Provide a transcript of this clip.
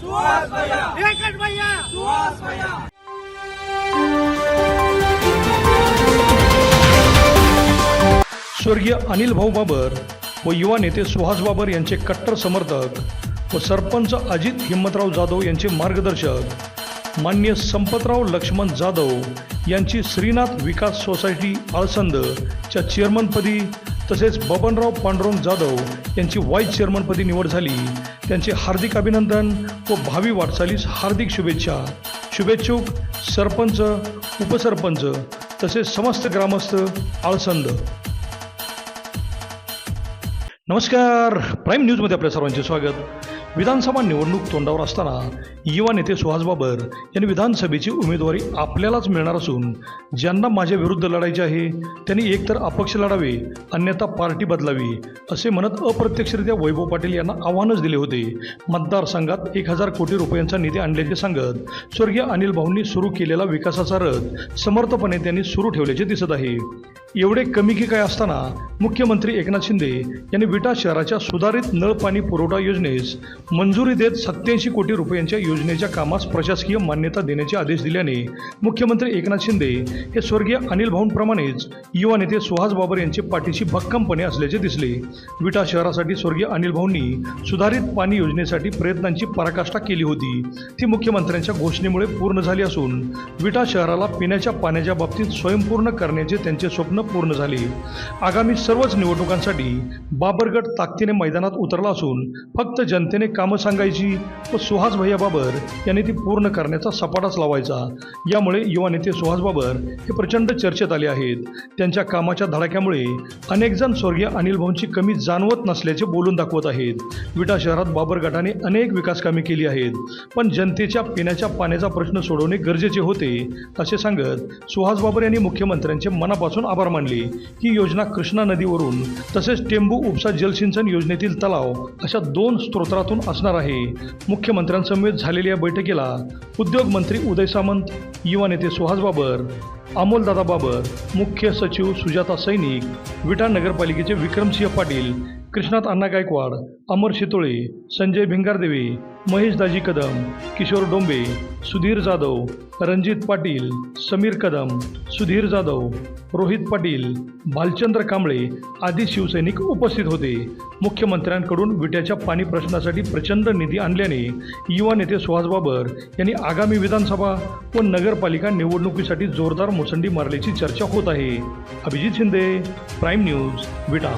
सुहास भैया वेंकट भैया सुहास भैया स्वर्गीय अनिल भाऊ बाबर व युवा नेते सुहास बाबर यांचे कट्टर समर्थक व सरपंच अजित हिम्मतराव जाधव यांचे मार्गदर्शक मान्य संपतराव लक्ष्मण जाधव यांची श्रीनाथ विकास सोसायटी आळसंद च्या चेअरमनपदी तसेच बबनराव पांडुरंग जाधव यांची वाईस चेअरमनपदी निवड झाली. त्यांचे हार्दिक अभिनंदन व भावी वाटचालीस हार्दिक शुभेच्छा. शुभेच्छुक सरपंच उपसरपंच तसेच समस्त ग्रामस्थ आळसंद. नमस्कार. प्राईम न्यूजमध्ये आपल्या सर्वांचे स्वागत. विधानसभा निवडणूक तोंडावर असताना युवा नेते सुहास बाबर यांनी विधानसभेची उमेदवारी आपल्यालाच मिळणार असून ज्यांना माझ्या विरुद्ध लढायचे आहे त्यांनी एकतर अपक्ष लढावे अन्यथा पार्टी बदलावी असे म्हणत अप्रत्यक्षरित्या वैभव पाटील यांना आव्हानच दिले होते. मतदारसंघात एक हजार कोटी रुपयांचा निधी आणल्याचे सांगत स्वर्गीय अनिल भाऊंनी सुरू केलेला विकासाचा रथ समर्थपणे त्यांनी सुरू ठेवल्याचे दिसत आहे. एवढे कमी की काय असताना मुख्यमंत्री एकनाथ शिंदे यांनी विटा शहराच्या सुधारित नळ पाणी पुरवठा योजनेस मंजुरी देत सत्याऐंशी कोटी रुपयांच्या योजनेच्या कामास प्रशासकीय मान्यता देण्याचे आदेश दिल्याने मुख्यमंत्री एकनाथ शिंदे हे स्वर्गीय अनिल भाऊंप्रमाणेच युवा नेते सुहास बाबर यांचे पाठीशी भक्कमपणे असल्याचे दिसले. विटा शहरासाठी स्वर्गीय अनिल भाऊंनी सुधारित पाणी योजनेसाठी प्रयत्नांची पराकाष्ठा केली होती. ती मुख्यमंत्र्यांच्या घोषणेमुळे पूर्ण झाली असून विटा शहराला पिण्याच्या पाण्याच्या बाबतीत स्वयंपूर्ण करण्याचे त्यांचे स्वप्न पूर्ण झाले. आगामी सर्वच निवडणुकांसाठी बाबरगड ताकदीने मैदानात उतरला असून फक्त जनतेने कामं सांगायची व सुहास भैया बाबर यांनी ती पूर्ण करण्याचा सपाटाच लावायचा. यामुळे युवा नेते सुहास बाबर हे प्रचंड चर्चेत आले आहेत. त्यांच्या कामाच्या धडाक्यामुळे अनेकजण स्वर्गीय अनिल भाऊंची कमी जाणवत नसल्याचे बोलून दाखवत आहेत. विटा शहरात बाबर गटाने अनेक विकास कामे केली आहेत. पण जनतेच्या पिण्याच्या पाण्याचा प्रश्न सोडवणे गरजेचे होते असे सांगत सुहास बाबर यांनी मुख्यमंत्र्यांचे मनापासून आभार मानले ही योजना कृष्णा नदीवरून तसेच टेंबू उपसा जलसिंचन योजनेतील तलाव अशा दोन स्त्रोतातून असणार आहे. मुख्यमंत्र्यांसमवेत झालेल्या या बैठकीला उद्योग मंत्री उदय सामंत युवा नेते सुहास बाबर अमोलदादा बाबर मुख्य सचिव सुजाता सैनिक विटा नगरपालिकेचे विक्रमसिंह पाटील कृष्णात अण्णा गायकवाड अमर शितोळे संजय भिंगारदेवे महेश दाजी कदम किशोर डोंबे सुधीर जाधव रणजित पाटील समीर कदम सुधीर जाधव रोहित पाटील भालचंद्र कांबळे आदी शिवसैनिक उपस्थित होते. मुख्यमंत्र्यांकडून विट्याच्या पाणी प्रश्नासाठी प्रचंड निधी आणल्याने युवा नेते सुहास बाबर यांनी आगामी विधानसभा व नगरपालिका निवडणुकीसाठी जोरदार मुसंडी मारल्याची चर्चा होत आहे. Abhijit Shinde prime news Vita.